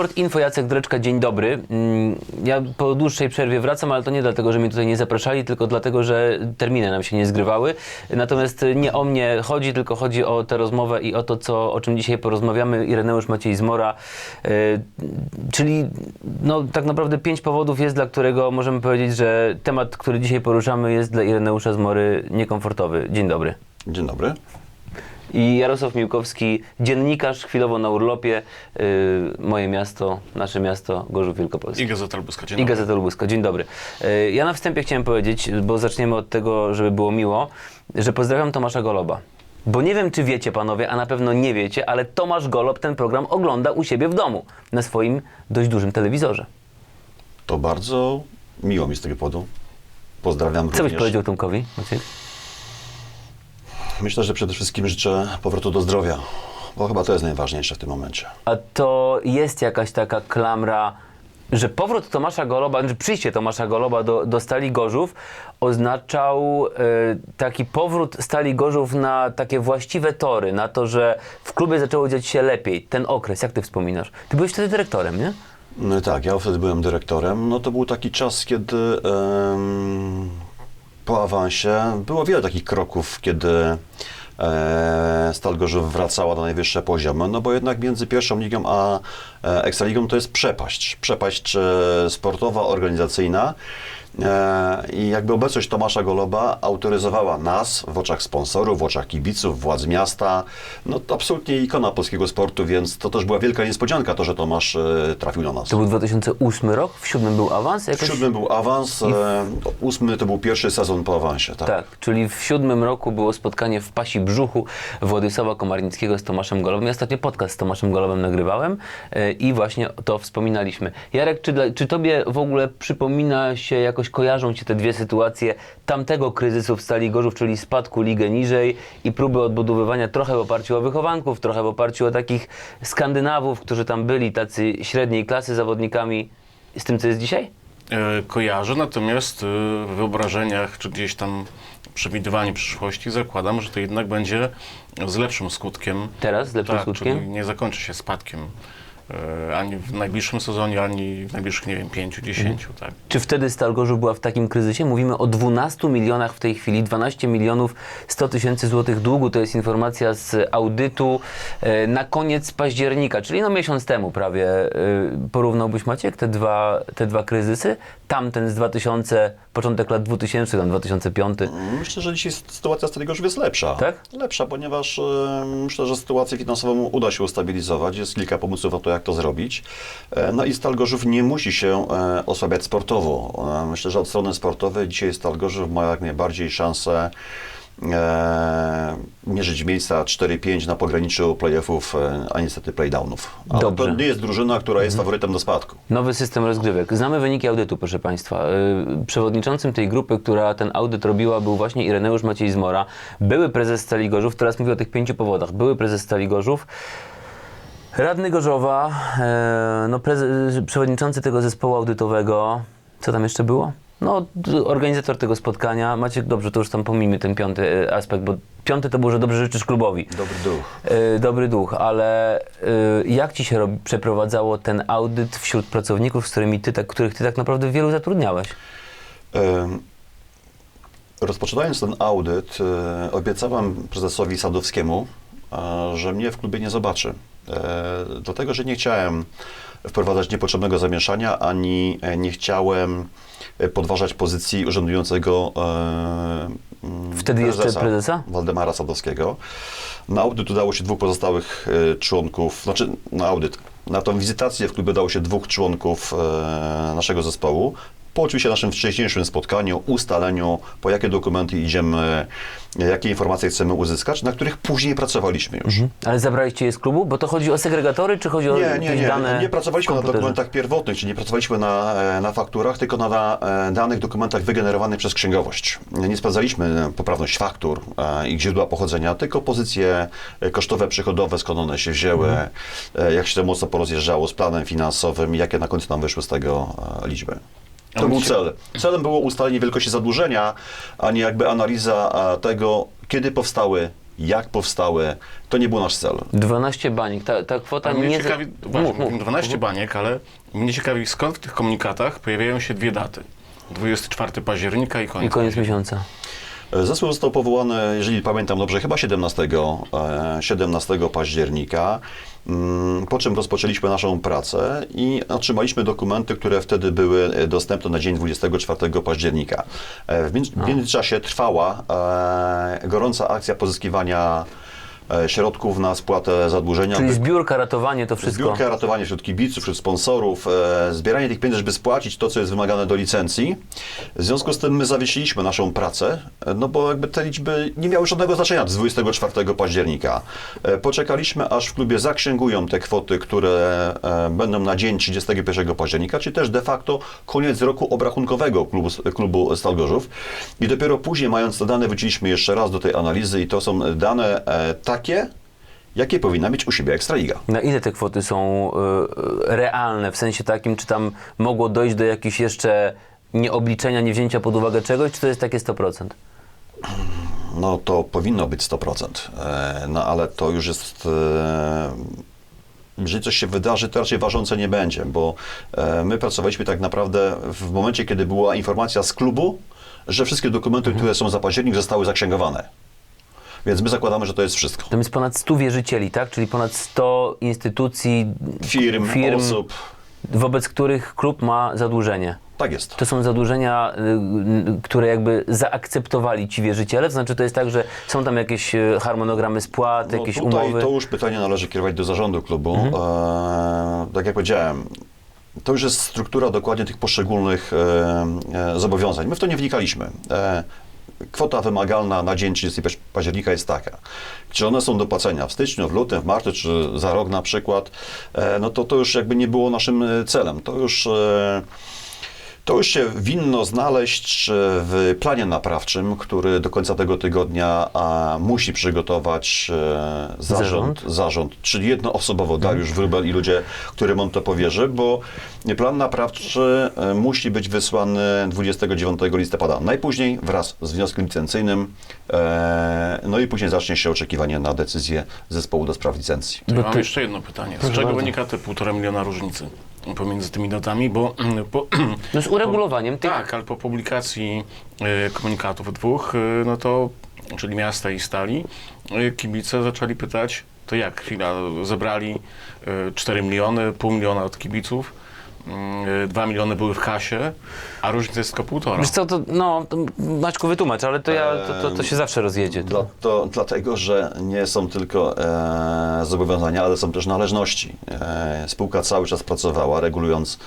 Sport Info, Jacek Dreczka, dzień dobry. Mm, Ja po dłuższej przerwie wracam, ale to nie dlatego, że mnie tutaj nie zapraszali, tylko dlatego, że terminy nam się nie zgrywały. Natomiast nie o mnie chodzi, tylko chodzi o tę rozmowę i o to, co, o czym dzisiaj porozmawiamy. Ireneusz Maciej Zmora, y, czyli no, tak naprawdę pięć powodów jest, dla którego możemy powiedzieć, że temat, który dzisiaj poruszamy jest dla Ireneusza Zmory niekomfortowy. Dzień dobry. Dzień dobry. I Jarosław Miłkowski, dziennikarz, chwilowo na urlopie. Yy, moje miasto, nasze miasto, Gorzów Wielkopolski. I Gazeta Lubuska. Dzień I dobry. Gazeta Lubuska. Dzień dobry. Yy, ja na wstępie chciałem powiedzieć, bo zaczniemy od tego, żeby było miło, że pozdrawiam Tomasza Goloba. Bo nie wiem, czy wiecie panowie, a na pewno nie wiecie, ale Tomasz Golob ten program ogląda u siebie w domu, na swoim dość dużym telewizorze. To bardzo miło mi z tego powodu. Pozdrawiam Co byś również. powiedział Tomkowi? Maciek? Myślę, że przede wszystkim życzę powrotu do zdrowia, bo chyba to jest najważniejsze w tym momencie. A to jest jakaś taka klamra, że powrót Tomasza Goloba, że przyjście Tomasza Goloba do, do Stali Gorzów oznaczał e, taki powrót Stali Gorzów na takie właściwe tory, na to, że w klubie zaczęło dziać się lepiej. Ten okres, jak ty wspominasz? Ty byłeś wtedy dyrektorem, nie? No tak, ja wtedy byłem dyrektorem. No to był taki czas, kiedy em, po awansie było wiele takich kroków, kiedy e, Stal Gorzów wracała na najwyższe poziomy, no bo jednak między pierwszą ligą a e, Ekstraligą to jest przepaść. Przepaść e, sportowa, organizacyjna. E, I jakby obecność Tomasza Goloba autoryzowała nas w oczach sponsorów, w oczach kibiców, władz miasta. No to absolutnie ikona polskiego sportu, więc to też była wielka niespodzianka, to, że Tomasz e, trafił na nas. To był 2008 rok, w siódmym był awans? W Jakoś... siódmym był awans, e, ósmy to był pierwszy sezon po awansie, tak? Tak, czyli w siódmym roku było spotkanie w Pasi Brzuchu Władysława Komarnickiego z Tomaszem Golowem. Ja ostatnio podcast z Tomaszem Golowem nagrywałem i właśnie to wspominaliśmy. Jarek, czy, dla, czy tobie w ogóle przypomina się, jakoś kojarzą ci te dwie sytuacje tamtego kryzysu w Stali Gorzów, czyli spadku ligę niżej i próby odbudowywania trochę w oparciu o wychowanków, trochę w oparciu o takich Skandynawów, którzy tam byli, tacy średniej klasy zawodnikami, z tym, co jest dzisiaj? E, Kojarzę, natomiast e, w wyobrażeniach, czy gdzieś tam przewidywaniu przyszłości zakładam, że to jednak będzie z lepszym skutkiem. Teraz, z lepszym tak, skutkiem? czyli nie zakończy się spadkiem ani w najbliższym sezonie, ani w najbliższych, nie wiem, 5, 10, Mhm. tak. Czy wtedy Stal Gorzów była w takim kryzysie? Mówimy o 12 milionach w tej chwili, 12 milionów 100 tysięcy złotych długu. To jest informacja z audytu e, na koniec października, czyli no miesiąc temu prawie. E, Porównałbyś Maciek te dwa, te dwa kryzysy? Tamten z 2000, początek lat 2000, tam 2005. Myślę, że dzisiaj sytuacja z tego już jest lepsza. Tak? Lepsza, ponieważ e, myślę, że sytuację finansową uda się ustabilizować. Jest kilka pomysłów na to, jak to zrobić. E, no i Stal Gorzów nie musi się e, osłabiać sportowo. E, myślę, że od strony sportowej dzisiaj Stal Gorzów ma jak najbardziej szansę e, mierzyć miejsca 4-5 na pograniczu playoffów, e, a niestety playdownów. Ale Dobrze. to nie jest drużyna, która jest faworytem do spadku. Nowy system rozgrywek. Znamy wyniki audytu, proszę Państwa. Yy, Przewodniczącym tej grupy, która ten audyt robiła, był właśnie Ireneusz Maciej Zmora. Były prezes Stali Gorzów, teraz mówię o tych pięciu powodach. Były prezes Stali Gorzów, radny Gorzowa, e, no przewodniczący tego zespołu audytowego. Co tam jeszcze było? No, organizator tego spotkania. Maciek, dobrze, to już tam pomijmy ten piąty e, aspekt, bo piąty to było, że dobrze życzysz klubowi. Dobry duch. E, dobry duch, ale e, jak ci się robi, przeprowadzało ten audyt wśród pracowników, z którymi ty, tak, których ty tak naprawdę wielu zatrudniałeś? Em, Rozpoczynając ten audyt, e, obiecałem prezesowi Sadowskiemu, że mnie w klubie nie zobaczy. E, Dlatego, że nie chciałem wprowadzać niepotrzebnego zamieszania, ani nie chciałem podważać pozycji urzędującego e, mm, Wtedy jeszcze prezesa? Waldemara Sadowskiego. Na audyt udało się dwóch pozostałych e, członków, znaczy na audyt, na tą wizytację w klubie udało się dwóch członków e, naszego zespołu. Po oczywiście naszym wcześniejszym spotkaniu, ustaleniu, po jakie dokumenty idziemy, jakie informacje chcemy uzyskać, na których później pracowaliśmy już. Ale zabraliście je z klubu? Bo to chodzi o segregatory, czy chodzi o Nie, nie, nie. dane Nie w pracowaliśmy na dokumentach pierwotnych, czyli nie pracowaliśmy na, e, na fakturach, tylko na, na e, danych dokumentach wygenerowanych przez księgowość. Nie sprawdzaliśmy poprawność faktur e, ich źródła pochodzenia, tylko pozycje kosztowe, przychodowe, skąd one się wzięły, Mhm. jak się to mocno porozjeżdżało z planem finansowym i jakie na końcu nam wyszły z tego liczby. To był cel. Celem było ustalenie wielkości zadłużenia, a nie jakby analiza e, tego, kiedy powstały, jak powstały. To nie był nasz cel. 12 baniek, ta, ta kwota A mnie nie... ciekawi, Mów, właśnie, mów. mówimy 12 baniek, ale mnie ciekawi, skąd w tych komunikatach pojawiają się dwie daty. 24 października i koniec. I koniec miesiąca. Zespół został powołany, jeżeli pamiętam dobrze, chyba 17, e, 17 października, mm, po czym rozpoczęliśmy naszą pracę i otrzymaliśmy dokumenty, które wtedy były e, dostępne na dzień 24 października. E, W między- w międzyczasie trwała e, gorąca akcja pozyskiwania środków na spłatę zadłużenia. Czyli zbiórka, ratowanie, to wszystko. Zbiórka, ratowanie wśród kibiców, wśród sponsorów, e, zbieranie tych pieniędzy, żeby spłacić to, co jest wymagane do licencji. W związku z tym my zawiesiliśmy naszą pracę, e, no bo jakby te liczby nie miały żadnego znaczenia z 24 października. E, poczekaliśmy, aż w klubie zaksięgują te kwoty, które e, będą na dzień 31 października, czy też de facto koniec roku obrachunkowego klubu, klubu Stal Gorzów. I dopiero później, mając te dane, wróciliśmy jeszcze raz do tej analizy i to są dane e, takie, jakie powinna mieć u siebie Ekstraliga. Na ile te kwoty są y, realne, w sensie takim, czy tam mogło dojść do jakichś jeszcze nieobliczenia, nie wzięcia pod uwagę czegoś, czy to jest takie 100%? No to powinno być 100%. E, No ale to już jest. e, Jeżeli coś się wydarzy, to raczej ważące nie będzie, bo e, my pracowaliśmy tak naprawdę w momencie, kiedy była informacja z klubu, że wszystkie dokumenty, które są za październik, zostały zaksięgowane. Więc my zakładamy, że to jest wszystko. Tam jest ponad 100 wierzycieli, tak? Czyli ponad 100 instytucji, Firm, firm osób. wobec których klub ma zadłużenie. Tak jest. To są zadłużenia, y, które jakby zaakceptowali ci wierzyciele? To znaczy to jest tak, że są tam jakieś y, harmonogramy spłat, No jakieś tutaj umowy? Mhm. to już pytanie należy kierować do zarządu klubu. E, tak jak powiedziałem, to już jest struktura dokładnie tych poszczególnych e, e, zobowiązań. My w to nie wnikaliśmy. E, kwota wymagalna na dzień 30 paź- października jest taka. Czy one są do płacenia w styczniu, w lutym, w marcu, czy za rok na przykład, e, no to to już jakby nie było naszym e, celem. To już... To już się winno znaleźć w planie naprawczym, który do końca tego tygodnia musi przygotować e, zarząd, Zarząd? zarząd, czyli jednoosobowo Dariusz Wróbel i ludzie, którym on to powierzy, bo plan naprawczy e, musi być wysłany 29 listopada, najpóźniej wraz z wnioskiem licencyjnym, e, no i później zacznie się oczekiwanie na decyzję zespołu do spraw licencji. To Bo mam jeszcze jedno pytanie. Z czego wynika te półtora miliona różnicy pomiędzy tymi datami? Bo po, No z uregulowaniem tych... tak, ale po publikacji e, komunikatów dwóch, e, no to, czyli miasta i stali, e, kibice zaczęli pytać, to jak, chwila, zebrali e, 4 miliony, pół miliona od kibiców, 2 miliony były w kasie, a różnica jest tylko półtora. Wiesz co, to, no, to Maćku wytłumacz, ale to ja, to, to, to się zawsze rozjedzie. Dla, to, dlatego, że nie są tylko e, zobowiązania, ale są też należności. E, spółka cały czas pracowała, regulując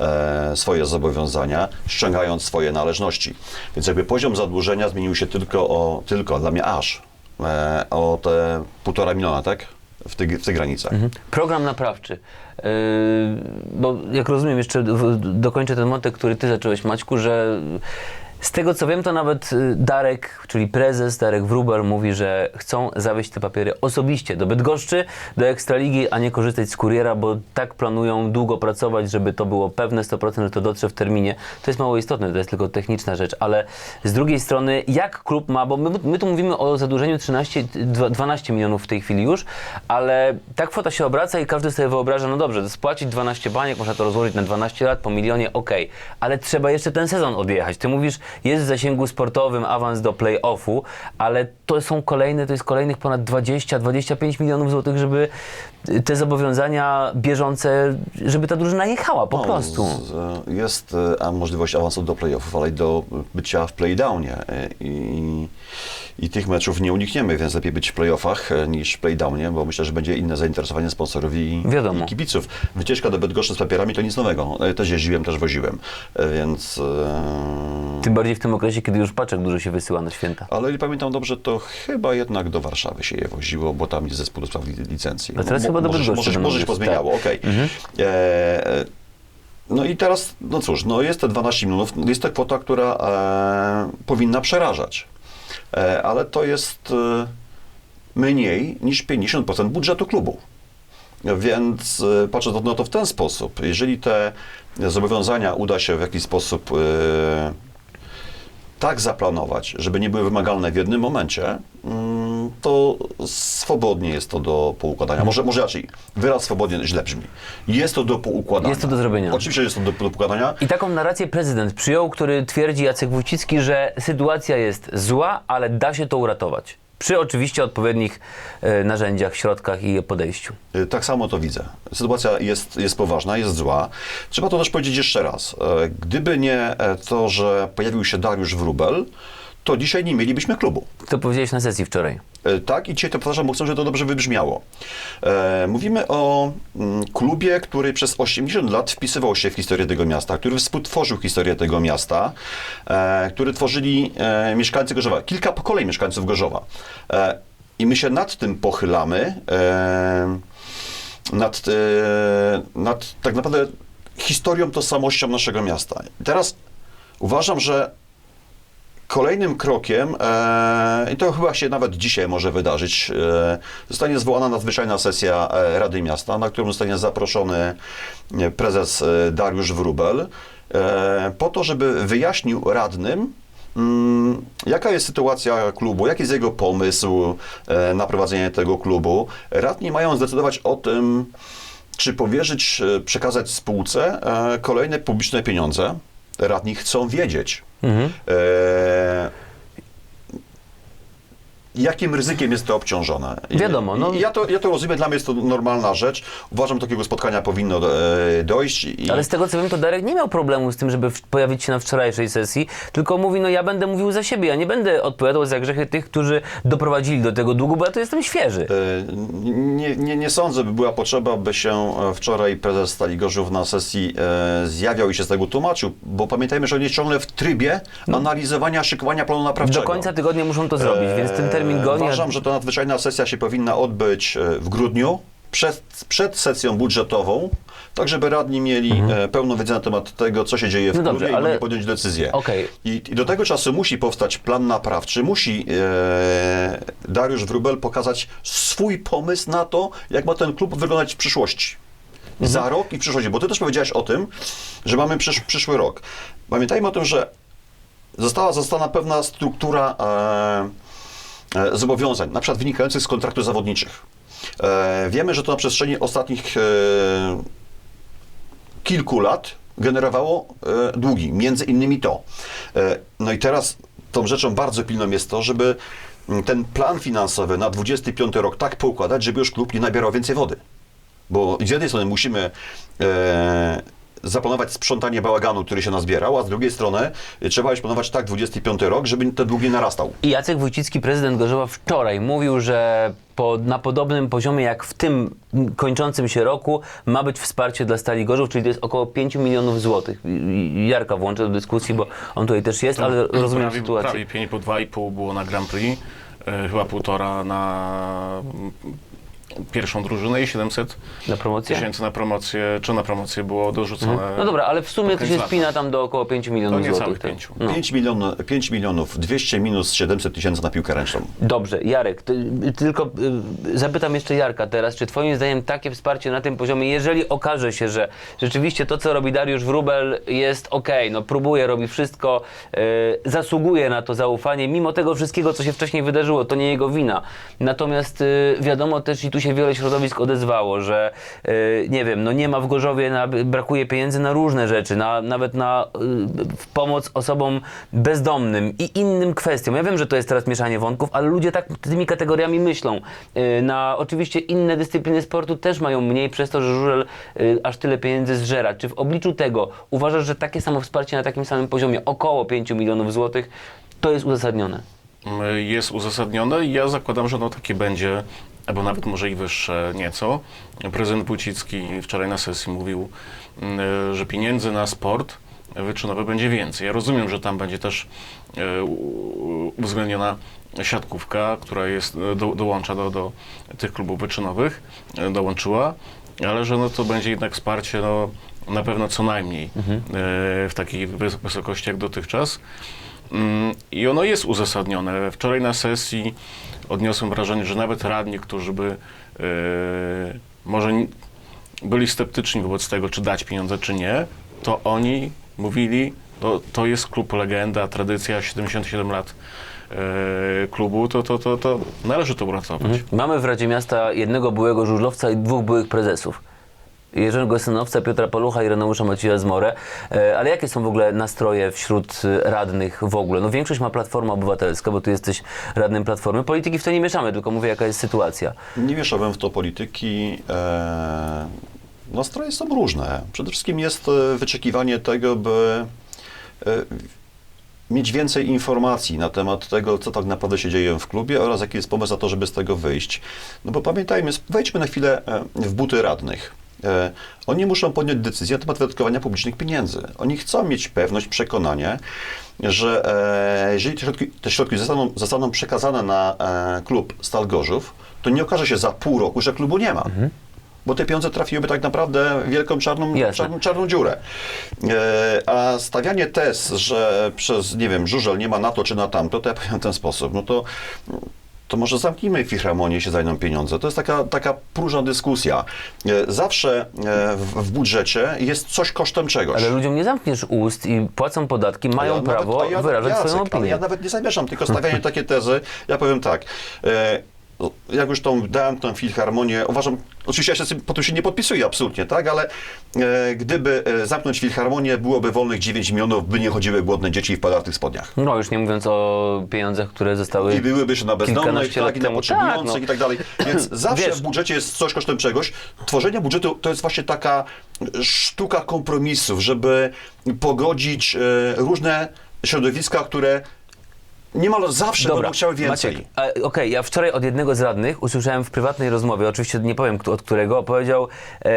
e, swoje zobowiązania, ściągając swoje należności. Więc jakby poziom zadłużenia zmienił się tylko o, tylko dla mnie aż, e, o te półtora miliona, tak? W tych, w tych granicach. Mhm. Program naprawczy. Yy, bo jak rozumiem, jeszcze w- dokończę ten wątek, który ty zacząłeś, Maćku, że z tego co wiem, to nawet y, Darek, czyli prezes Darek Wróbel mówi, że chcą zawieźć te papiery osobiście do Bydgoszczy, do Ekstraligi, a nie korzystać z kuriera, bo tak planują długo pracować, żeby to było pewne 100%, że to dotrze w terminie. To jest mało istotne, to jest tylko techniczna rzecz, ale z drugiej strony, jak klub ma, bo my, my tu mówimy o zadłużeniu 13, dwa- 12 milionów w tej chwili już, ale ta kwota się obraca i każdy sobie wyobraża, no dobrze, spłacić 12 baniek, można to rozłożyć na 12 lat, po milionie, okej, ale trzeba jeszcze ten sezon odjechać. Ty mówisz, jest w zasięgu sportowym awans do play-offu, ale to są kolejne, to jest kolejnych ponad 20-25 milionów złotych, żeby te zobowiązania bieżące, żeby ta drużyna jechała po No, prostu. z- Jest e, a możliwość awansu do playoffów, ale i do bycia w playdownie. e, I, I tych meczów nie unikniemy, więc lepiej być w playoffach e, niż w playdownie, bo myślę, że będzie inne zainteresowanie sponsorów i, Wiadomo. i kibiców. Wycieczka do Bydgoszczy z papierami to nic nowego. E, Też jeździłem, też woziłem, E, więc... Tym bardziej w tym okresie, kiedy już paczek dużo się wysyła na święta. Ale jeżeli pamiętam dobrze, to chyba jednak do Warszawy się je woziło, bo tam jest zespół do spraw li- licencji. A teraz Mo- chyba do może, Bydgoszczy może, może się pozmieniało, okej. E, e, no i teraz, no cóż, no jest te 12 milionów, jest to kwota, która e, powinna przerażać. E, ale to jest e, mniej niż 50% budżetu klubu. Więc e, patrzę na to w ten sposób. Jeżeli te zobowiązania uda się w jakiś sposób tak zaplanować, żeby nie były wymagalne w jednym momencie, to swobodnie jest to do poukładania. Może, może raczej, wyraz swobodnie źle brzmi. Jest to do poukładania. Jest to do zrobienia. Oczywiście jest to do, do poukładania. I taką narrację prezydent przyjął, który twierdzi Jacek Wójcicki, że sytuacja jest zła, ale da się to uratować. Przy oczywiście odpowiednich e, narzędziach, środkach i podejściu. Y, Tak samo to widzę. Sytuacja jest, jest poważna, jest zła. Trzeba to też powiedzieć jeszcze raz. E, Gdyby nie e, to, że pojawił się Dariusz Wrubel, to dzisiaj nie mielibyśmy klubu. To powiedziałeś na sesji wczoraj. E, Tak, i dzisiaj to powtarzam, bo chcę, żeby to dobrze wybrzmiało. E, mówimy o mm, klubie, który przez 80 lat wpisywał się w historię tego miasta, który współtworzył historię tego miasta, e, który tworzyli e, mieszkańcy Gorzowa, kilka pokoleń mieszkańców Gorzowa. E, I my się nad tym pochylamy, e, nad, e, nad tak naprawdę historią, tożsamością naszego miasta. I teraz uważam, że Kolejnym krokiem, e, i to chyba się nawet dzisiaj może wydarzyć, e, zostanie zwołana nadzwyczajna sesja e, Rady Miasta, na którą zostanie zaproszony prezes Dariusz Wrubel, po to, żeby wyjaśnił radnym, mm, jaka jest sytuacja klubu, jaki jest jego pomysł na prowadzenie tego klubu. Radni mają zdecydować o tym, czy powierzyć, przekazać spółce kolejne publiczne pieniądze. Radni chcą wiedzieć, Mhm. E, jakim ryzykiem jest to obciążone? Wiadomo, no- Ja to, ja to rozumiem, dla mnie jest to normalna rzecz. Uważam, takiego spotkania powinno e, dojść. I, Ale z tego co wiem, to Darek nie miał problemu z tym, żeby pojawić się na wczorajszej sesji, tylko mówi, no ja będę mówił za siebie, ja nie będę odpowiadał za grzechy tych, którzy doprowadzili do tego długu, bo ja tu jestem świeży. E, Nie, nie, nie sądzę, by była potrzeba, by się e, wczoraj prezes Stali Gorzów na sesji e, zjawiał i się z tego tłumaczył, bo pamiętajmy, że on jest ciągle w trybie analizowania, szykowania planu naprawczego. Do końca tygodnia muszą to zrobić, więc ten termin Goni. a- Uważam, że ta nadzwyczajna sesja się powinna odbyć e, w grudniu, przed, przed sesją budżetową, tak żeby radni mieli e, pełną wiedzę na temat tego, co się dzieje w Mhm. No klubie dobrze, i ale- mogli podjąć decyzję. Okej. I, I do tego czasu musi powstać plan naprawczy, musi e, Dariusz Wrubel pokazać swój pomysł na to, jak ma ten klub wyglądać w przyszłości. Mhm. Za rok i w przyszłości, bo ty też powiedziałeś o tym, że mamy przysz, przyszły rok. Pamiętajmy o tym, że została zostana pewna struktura e, zobowiązań, na przykład wynikających z kontraktów zawodniczych. E, wiemy, że to na przestrzeni ostatnich e, kilku lat generowało e, długi, między innymi to. E, no i teraz tą rzeczą bardzo pilną jest to, żeby mm, ten plan finansowy na 25 rok tak poukładać, żeby już klub nie nabierał więcej wody. Bo z jednej strony musimy zaplanować sprzątanie bałaganu, który się nazbierał, a z drugiej strony e, trzeba już planować tak 25 rok, żeby ten dług nie narastał. I Jacek Wójcicki, prezydent Gorzowa, wczoraj mówił, że po, na podobnym poziomie jak w tym kończącym się roku ma być wsparcie dla Stali Gorzów, czyli to jest około 5 milionów złotych. Jarka włączę do dyskusji, bo on tutaj też jest, ale rozumiem prawie, sytuację. Prawie 5, po 2,5 było na Grand Prix, e, chyba półtora na pierwszą drużynę i 700 Na promocję? tysięcy na promocję, czy na promocję było dorzucone. No dobra, ale w sumie to się spina tam do około 5 Do milionów niecałych złotych. tak. 5. No. 5, milion, 5 milionów 200 minus 700 tysięcy na piłkę ręczną. Dobrze, Jarek, ty, tylko y, zapytam jeszcze Jarka teraz, czy twoim zdaniem takie wsparcie na tym poziomie, jeżeli okaże się, że rzeczywiście to, co robi Dariusz Wrubel jest okej, no próbuje, robi wszystko, y, zasługuje na to zaufanie, mimo tego wszystkiego, co się wcześniej wydarzyło, to nie jego wina. Natomiast y, wiadomo też, i tu się wiele środowisk odezwało, że y, nie wiem, no nie ma w Gorzowie, na, brakuje pieniędzy na różne rzeczy, na, nawet na w pomoc osobom bezdomnym i innym kwestiom. Ja wiem, że to jest teraz mieszanie wątków, ale ludzie tak tymi kategoriami myślą. Y, Na oczywiście inne dyscypliny sportu też mają mniej przez to, że żużel y, aż tyle pieniędzy zżera. Czy w obliczu tego uważasz, że takie samo wsparcie na takim samym poziomie, około 5 milionów złotych, to jest uzasadnione? jest uzasadnione i ja zakładam, że ono takie będzie, albo nawet może i wyższe nieco. Prezydent Wójcicki wczoraj na sesji mówił, mm, że pieniędzy na sport wyczynowy będzie więcej. Ja rozumiem, że tam będzie też e, uwzględniona siatkówka, która jest, e, do, dołącza do, do tych klubów wyczynowych, e, dołączyła, ale że no to będzie jednak wsparcie no, na pewno co najmniej e, w takiej wys- wysokości jak dotychczas. Mm, I ono jest uzasadnione. Wczoraj na sesji odniosłem wrażenie, że nawet radni, którzy by e, może byli sceptyczni wobec tego, czy dać pieniądze, czy nie, to oni mówili, to, to jest klub legenda, tradycja, 77 lat e, klubu, to, to, to, to należy to uratować. Mamy w Radzie Miasta jednego byłego żużlowca i dwóch byłych prezesów. Jerzego Synowca, Piotra Palucha i Reneusza Macieja Zmorę. E, Ale jakie są w ogóle nastroje wśród e, radnych w ogóle? No większość ma Platforma Obywatelska, bo tu jesteś radnym Platformy. Polityki w to nie mieszamy, tylko mówię jaka jest sytuacja. Nie mieszałbym w to polityki. E, nastroje są różne. Przede wszystkim jest e, wyczekiwanie tego, by mieć więcej informacji na temat tego, co tak naprawdę się dzieje w klubie oraz jaki jest pomysł na to, żeby z tego wyjść. No bo pamiętajmy, wejdźmy na chwilę w buty radnych. E, Oni muszą podjąć decyzję na temat wydatkowania publicznych pieniędzy. Oni chcą mieć pewność, przekonanie, że e, jeżeli te środki, te środki zostaną, zostaną przekazane na e, klub Stal Gorzów, to nie okaże się za pół roku, że klubu nie ma. Bo te pieniądze trafiłyby tak naprawdę w wielką czarną, czarną, czarną dziurę. E, a stawianie tez, że przez, nie wiem, żużel nie ma na to czy na tamto, to ja powiem w ten sposób, no to to może zamknijmy filharmonię się zajdą pieniądze. To jest taka, taka próżna dyskusja. E, Zawsze e, w, w budżecie jest coś kosztem czegoś. Ale ludziom nie zamkniesz ust i płacą podatki, mają Ja prawo nawet- ja- wyrażać Jacek, swoją opinię. Ja nawet nie zamierzam, tylko stawianie takie tezy. Ja powiem tak. E, jak już tą dałem tę filharmonię, uważam, oczywiście ja się po tym się nie podpisuję absolutnie, tak, ale e, gdyby e, zamknąć filharmonię, byłoby wolnych 9 milionów, by nie chodziły głodne dzieci w palartych spodniach. No już nie mówiąc o pieniądzach, które zostały... I byłyby jeszcze na bezdomnych, tak, i na temu. potrzebujących Tak, no. i tak dalej. Więc zawsze Wiesz- w budżecie jest coś kosztem czegoś. Tworzenie budżetu to jest właśnie taka sztuka kompromisów, żeby pogodzić e, różne środowiska, które niemal zawsze będą chciały więcej. Maciek, a, Okej, ja wczoraj od jednego z radnych usłyszałem w prywatnej rozmowie, oczywiście nie powiem kto- od którego, powiedział, e,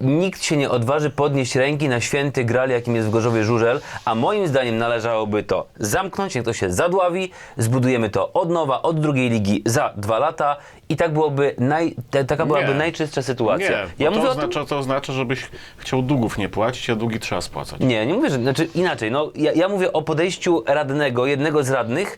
nikt się nie odważy podnieść ręki na święty gral, jakim jest w Gorzowie Żużel, a moim zdaniem należałoby to zamknąć, niech to się zadławi, zbudujemy to od nowa, od drugiej ligi za dwa lata i tak byłoby naj, ta, taka byłaby Nie. najczystsza sytuacja. Nie, bo ja to, mówię o tym, oznacza, to oznacza, żebyś chciał długów nie płacić, a długi trzeba spłacać. Nie, nie mówię, że znaczy inaczej. No, ja, ja mówię o podejściu radnego, jednego z radnych,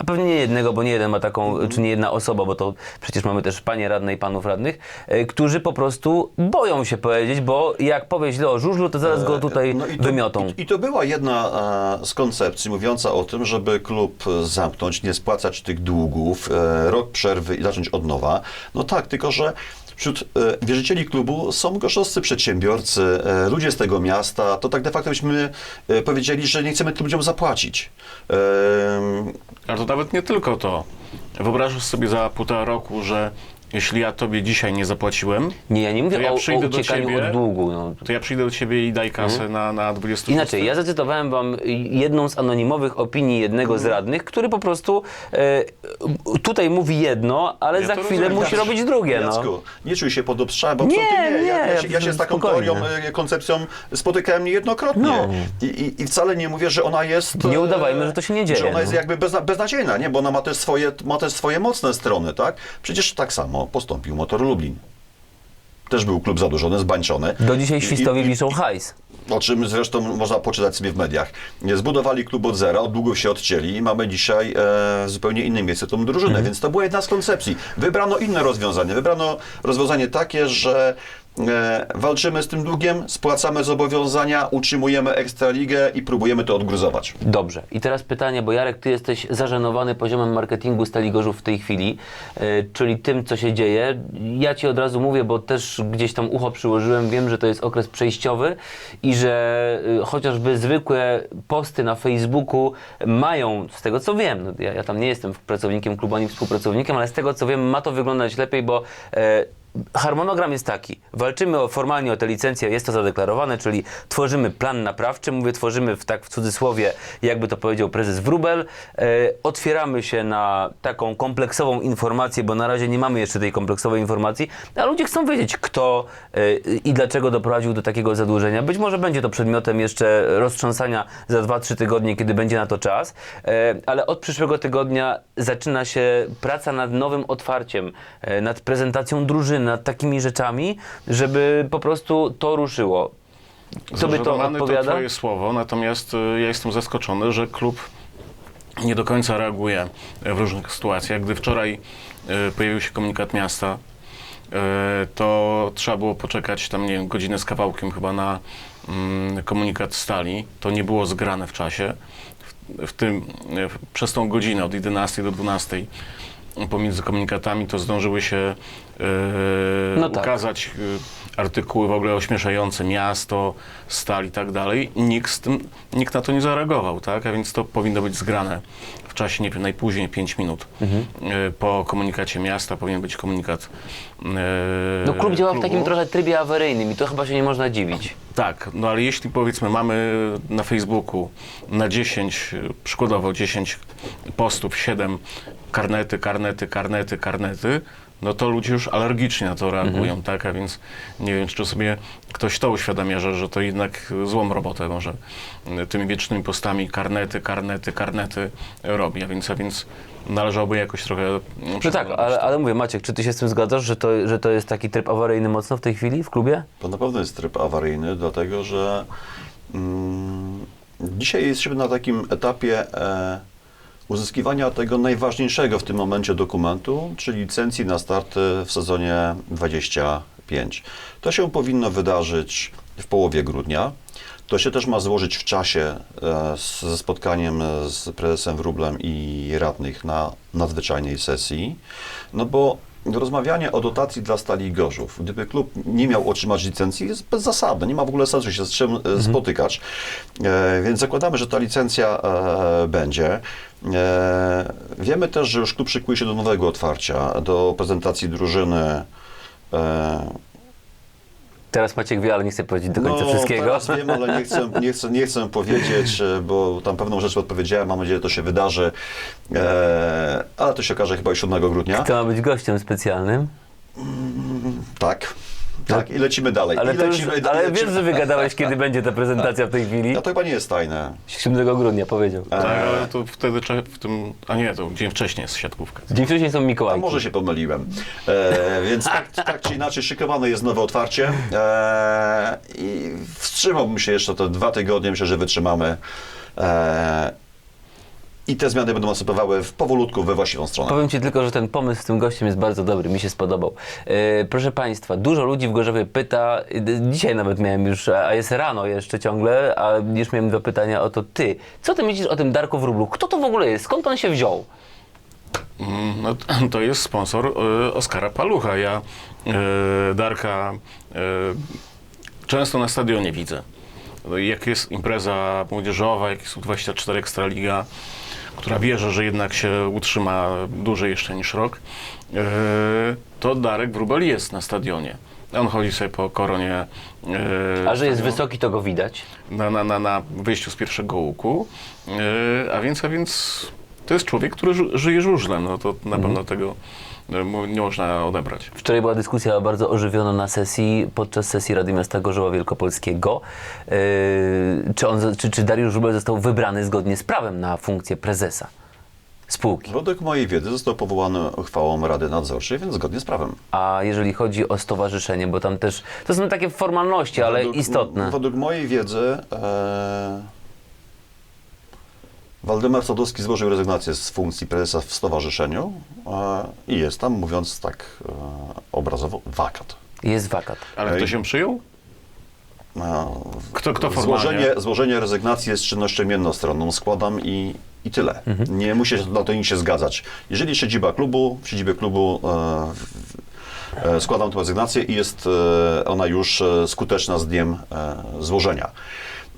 a pewnie nie jednego, bo nie jeden ma taką, czy nie jedna osoba, bo to przecież mamy też panie radne i panów radnych, e, którzy po prostu boją się powiedzieć, bo jak powie źle o żużlu, to zaraz go tutaj No i to, wymiotą. I, I to była jedna e, z koncepcji mówiąca o tym, żeby klub e, zamknąć, nie spłacać tych długów, e, rok przerwy i zacząć od nowa. No tak, tylko że wśród e, wierzycieli klubu są gorzowscy przedsiębiorcy, e, ludzie z tego miasta. To tak de facto byśmy e, powiedzieli, że nie chcemy tym ludziom zapłacić. E, Ale to nawet nie tylko to. Wyobrażasz sobie za półtora roku, że jeśli ja tobie dzisiaj nie zapłaciłem, Nie, ja nie mówię to ja o, o przyjdę do uciekaniu ciebie. od długu. No. to ja przyjdę do ciebie i daj kasę na, na 26. Inaczej, ja zacytowałem wam jedną z anonimowych opinii jednego z radnych, który po prostu e, tutaj mówi jedno, ale Ja za to chwilę rozumiem. musi robić drugie. No. Jacku, nie czuj się pod obstrzałem, bo Nie, absolutnie nie. Ja, nie, ja, się, ja się z taką spokojnie. teorią, e, koncepcją spotykałem niejednokrotnie. No. I, i, I wcale nie mówię, że ona jest... Nie e, udawajmy, że to się nie dzieje, Że ona jest no. jakby bezna, beznadziejna, nie? Bo ona ma też, swoje, ma też swoje mocne strony, tak? Przecież tak samo postąpił Motor Lublin. Też był klub zadłużony, zbańczony. Do dzisiaj świstowi wiszą hajs. o czym zresztą można poczytać sobie w mediach. Zbudowali klub od zera, od długów się odcięli i mamy dzisiaj e, zupełnie innym miejscu tą drużynę, Mhm. więc to była jedna z koncepcji. Wybrano inne rozwiązanie. Wybrano rozwiązanie takie, że walczymy z tym długiem, spłacamy zobowiązania, utrzymujemy Ekstraligę i próbujemy to odgruzować. Dobrze. I teraz pytanie, bo Jarek, ty jesteś zażenowany poziomem marketingu Stali Gorzów w tej chwili, e, czyli tym, co się dzieje. Ja ci od razu mówię, bo też gdzieś tam ucho przyłożyłem, wiem, że to jest okres przejściowy i że e, chociażby zwykłe posty na Facebooku mają, z tego co wiem, no, ja, ja tam nie jestem pracownikiem klubu ani współpracownikiem, ale z tego co wiem, ma to wyglądać lepiej, bo e, Harmonogram jest taki. Walczymy o, formalnie o tę licencję, jest to zadeklarowane, czyli tworzymy plan naprawczy. Mówię, tworzymy w, tak w cudzysłowie, jakby to powiedział prezes Wrubel. E, otwieramy się na taką kompleksową informację, bo na razie nie mamy jeszcze tej kompleksowej informacji, a ludzie chcą wiedzieć, kto e, i dlaczego doprowadził do takiego zadłużenia. Być może będzie to przedmiotem jeszcze roztrząsania za 2-3 tygodnie, kiedy będzie na to czas, e, ale od przyszłego tygodnia zaczyna się praca nad nowym otwarciem, e, nad prezentacją drużyny, nad takimi rzeczami, żeby po prostu to ruszyło. To Zażenowany to odpowiada? twoje słowo, natomiast y, ja jestem zaskoczony, że klub nie do końca reaguje w różnych sytuacjach. Gdy wczoraj y, pojawił się komunikat miasta, y, to trzeba było poczekać tam, nie wiem, godzinę z kawałkiem chyba na mm, komunikat stali. To nie było zgrane w czasie. w tym, przez tą godzinę od 11 do 12 pomiędzy komunikatami to zdążyły się No tak. ukazać e, artykuły w ogóle ośmieszające miasto, stal i tak dalej. Nikt, nikt na to nie zareagował, tak? A więc to powinno być zgrane w czasie, nie najpóźniej 5 minut. Mhm. E, Po komunikacie miasta powinien być komunikat e, No klub działa w klubu. takim trochę trybie awaryjnym i to chyba się nie można dziwić. Tak, no ale jeśli powiedzmy mamy na Facebooku na 10, y, przykładowo 10 postów, 7 karnety, karnety, karnety, karnety, no to ludzie już alergicznie na to reagują, tak? A więc nie wiem, czy sobie ktoś to uświadamia, że, że to jednak złą robotę może tymi wiecznymi postami karnety, karnety, karnety robi, a więc, a więc należałoby jakoś trochę... mm, No tak, ale, ale mówię, Maciek, czy ty się z tym zgadzasz, że to, że to jest taki tryb awaryjny mocno w tej chwili w klubie? To na pewno jest tryb awaryjny, dlatego że mm, dzisiaj jesteśmy na takim etapie e, uzyskiwania tego najważniejszego w tym momencie dokumentu, czyli licencji na starty w sezonie 25. To się powinno wydarzyć w połowie grudnia. To się też ma złożyć w czasie e, ze spotkaniem z prezesem Wróblem i radnych na nadzwyczajnej sesji, no bo rozmawianie o dotacji dla Stali Gorzów, gdyby klub nie miał otrzymać licencji, jest bezzasadne, nie ma w ogóle sensu się z czym e, spotykać, e, więc zakładamy, że ta licencja e, będzie. E, wiemy też, że już klub szykuje się do nowego otwarcia, do prezentacji drużyny e, Teraz Maciek wie, ale nie chce powiedzieć do końca no, wszystkiego. teraz wiem, ale nie chcę, nie, chcę, nie chcę powiedzieć, bo tam pewną rzecz odpowiedziałem, mam nadzieję, że to się wydarzy, e, ale to się okaże chyba już 7 grudnia. Kto ma być gościem specjalnym? Tak, tak i lecimy dalej. Ale, I to już, lecimy, i ale lecimy. wiesz, że wygadałeś, kiedy będzie ta prezentacja w tej chwili? No to chyba nie jest tajne. 7 grudnia powiedział. Tak, ale to wtedy cze- w tym, a nie, to dzień wcześniej jest siatkówka. Dzień wcześniej są A Mikołajki. może się pomyliłem. E, więc tak, tak czy inaczej szykowane jest nowe otwarcie e, i wstrzymałbym się jeszcze te dwa tygodnie, myślę, że wytrzymamy. E, I te zmiany będą następowały w powolutku we właściwą stronę. Powiem Ci tylko, że ten pomysł z tym gościem jest bardzo dobry, mi się spodobał. E, proszę Państwa, dużo ludzi w Gorzowie pyta, e, dzisiaj nawet miałem już, a jest rano jeszcze ciągle, a już miałem dwa pytania o to, Ty, co Ty myślisz o tym Darku Wróblu? Kto to w ogóle jest? Skąd on się wziął? Mm, No, t- to jest sponsor y, Oskara Palucha. Ja y, Darka y, często na stadionie widzę. No Jak jest impreza młodzieżowa, jak jest U24 Ekstraliga, która wierzę, że jednak się utrzyma dłużej jeszcze niż rok, y, to Darek Wróbel jest na stadionie. On chodzi sobie po koronie. y, A że jest wysoki, to go widać. na, na, na, na wyjściu z pierwszego łuku. Yy, a więc, a więc to jest człowiek, który ży- żyje żużlem. No to na pewno tego nie można odebrać. Wczoraj była dyskusja bardzo ożywiona na sesji, podczas sesji Rady Miasta Gorzowa Wielkopolskiego. Yy, czy, on, czy, czy Dariusz Żubel został wybrany zgodnie z prawem na funkcję prezesa spółki? Według mojej wiedzy został powołany uchwałą Rady Nadzorczej, więc zgodnie z prawem. A jeżeli chodzi o stowarzyszenie, bo tam też to są takie formalności, ale Według- istotne. Według mojej wiedzy e, Waldemar Sadowski złożył rezygnację z funkcji prezesa w stowarzyszeniu i jest tam, mówiąc tak e, obrazowo, wakat. Jest wakat. Ale kto się przyjął? E, Kto, kto formalnie? złożenie, złożenie rezygnacji jest czynnością jednostronną. Składam i, i tyle. Mhm. Nie musi się na to nikt się zgadzać. Jeżeli siedziba klubu, w siedzibie klubu e, e, składam tę rezygnację i jest e, ona już e, skuteczna z dniem e, złożenia.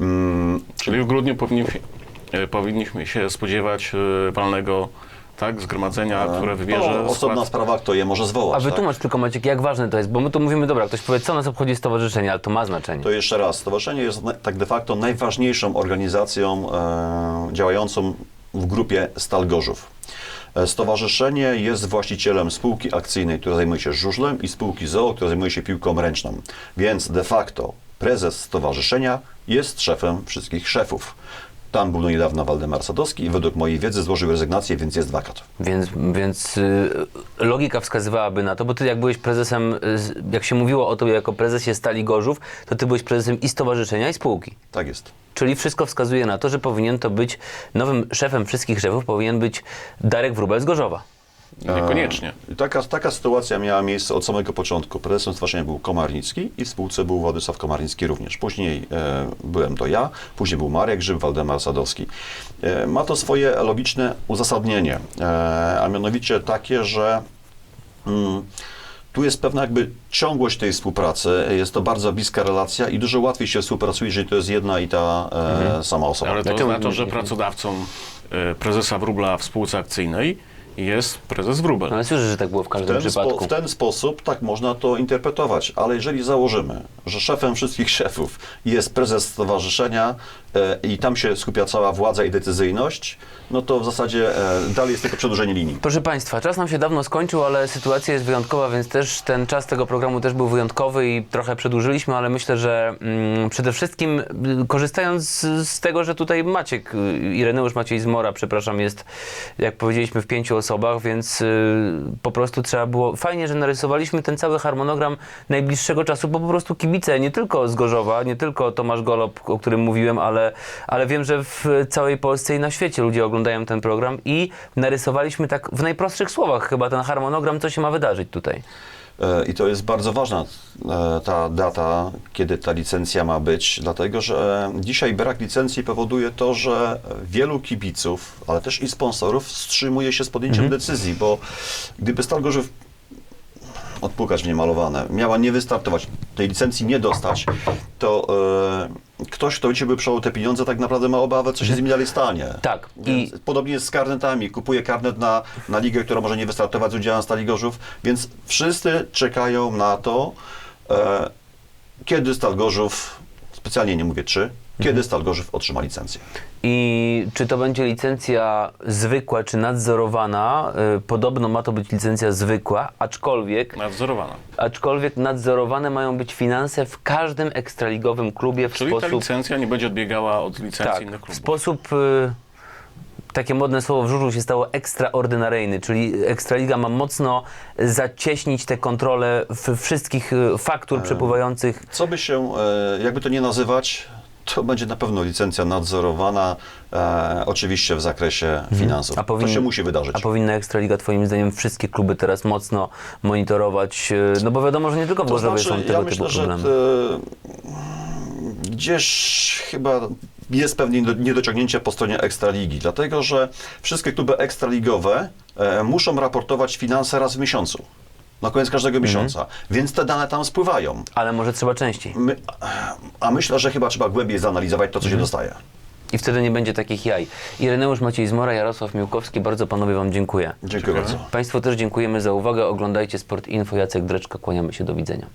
Mm, Czyli w grudniu powinniśmy, yy, powinniśmy się spodziewać yy, walnego tak, zgromadzenia, które wybierze no, osobna skład. sprawa, kto je może A zwołać. tak? wytłumacz tylko Maciek, jak ważne to jest, bo my tu mówimy, dobra, ktoś powie, co nas obchodzi stowarzyszenie, ale to ma znaczenie. To jeszcze raz, stowarzyszenie jest tak de facto najważniejszą organizacją e, działającą w grupie Stal Gorzów. E, Stowarzyszenie jest właścicielem spółki akcyjnej, która zajmuje się żużlem i spółki ZOO, która zajmuje się piłką ręczną. Więc de facto prezes stowarzyszenia jest szefem wszystkich szefów. Tam był do niedawna Waldemar Sadowski i według mojej wiedzy złożył rezygnację, więc jest wakat. Więc, więc y, logika wskazywałaby na to, bo ty jak byłeś prezesem, y, jak się mówiło o tobie jako prezesie Stali Gorzów, to ty byłeś prezesem i stowarzyszenia, i spółki. Tak jest. Czyli wszystko wskazuje na to, że powinien to być, nowym szefem wszystkich szefów powinien być Darek Wróbel z Gorzowa. Niekoniecznie. E, Taka, taka sytuacja miała miejsce od samego początku. Prezesem stowarzyszenia był Komarnicki i w spółce był Władysław Komarnicki również. Później e, byłem to ja, później był Marek Grzyb, Waldemar Sadowski. E, ma to swoje logiczne uzasadnienie, e, a mianowicie takie, że mm, tu jest pewna jakby ciągłość tej współpracy, jest to bardzo bliska relacja i dużo łatwiej się współpracuje, jeżeli to jest jedna i ta e, sama osoba. Ale to oznacza, że pracodawcą e, prezesa Wróbla w spółce akcyjnej jest prezes Wróbel. No ale słyszę, że tak było w W każdym ten, przypadku. spo, w ten sposób tak można to interpretować, ale jeżeli założymy, że szefem wszystkich szefów jest prezes stowarzyszenia i tam się skupia cała władza i decyzyjność, no to w zasadzie e, dalej jest tylko przedłużenie linii. Proszę Państwa, czas nam się dawno skończył, ale sytuacja jest wyjątkowa, więc też ten czas tego programu też był wyjątkowy i trochę przedłużyliśmy, ale myślę, że mm, przede wszystkim y, korzystając z, tego, że tutaj Maciek, y, Ireneusz Maciej Zmora, przepraszam, jest, jak powiedzieliśmy, w pięciu osobach, więc y, po prostu trzeba było, fajnie, że narysowaliśmy ten cały harmonogram najbliższego czasu, bo po prostu kibice, nie tylko z Gorzowa, nie tylko Tomasz Golob, o którym mówiłem, ale, ale wiem, że w całej Polsce i na świecie ludzie oglądają ten program i narysowaliśmy tak w najprostszych słowach chyba ten harmonogram, co się ma wydarzyć tutaj. E, I to jest bardzo ważna e, ta data, kiedy ta licencja ma być, dlatego że dzisiaj brak licencji powoduje to, że wielu kibiców, ale też i sponsorów wstrzymuje się z podjęciem decyzji, bo gdyby Stal Gorzów odpukać w niemalowane, miała nie wystartować, tej licencji nie dostać, to e, ktoś, kto by przejął te pieniądze, tak naprawdę ma obawę, co się z nimi dalej stanie. Tak, Więc i- Podobnie jest z karnetami. Kupuje karnet na, na ligę, która może nie wystartować z udziałem Stali Gorzów, więc wszyscy czekają na to, e, kiedy Stal Gorzów, specjalnie nie mówię czy, kiedy Stal Gorzów otrzyma licencję. I czy to będzie licencja zwykła, czy nadzorowana? Y, Podobno ma to być licencja zwykła, aczkolwiek, Nadzorowana. aczkolwiek nadzorowane mają być finanse w każdym ekstraligowym klubie w Czyli ta sposób... licencja nie będzie odbiegała od licencji Tak, innych w klubów. sposób, y, takie modne słowo w żużlu się stało ekstraordynaryjny, czyli Ekstraliga ma mocno zacieśnić te kontrole w wszystkich y, faktur przepływających. Co by się, e, jakby to nie nazywać, to będzie na pewno licencja nadzorowana, e, oczywiście w zakresie finansów. A powinien- to się musi wydarzyć. A powinna Ekstraliga twoim zdaniem wszystkie kluby teraz mocno monitorować? y, No bo wiadomo, że nie tylko w To Gorzowie znaczy, są tego ja typu myślę, że problemy. e, gdzieś chyba jest pewnie niedo- niedociągnięcie po stronie Ekstraligi, dlatego że wszystkie kluby ekstraligowe e, muszą raportować finanse raz w miesiącu. Na koniec każdego Mhm. miesiąca, więc te dane tam spływają. Ale może trzeba częściej. My, a myślę, że chyba trzeba głębiej zanalizować to, co Mhm. się dostaje. I wtedy nie będzie takich jaj. Ireneusz Maciej Zmora, Jarosław Miłkowski, bardzo panowie wam dziękuję. Dziękuję bardzo. Państwu też dziękujemy za uwagę. Oglądajcie Sport Info. Jacek Dreczka, kłaniamy się. Do widzenia.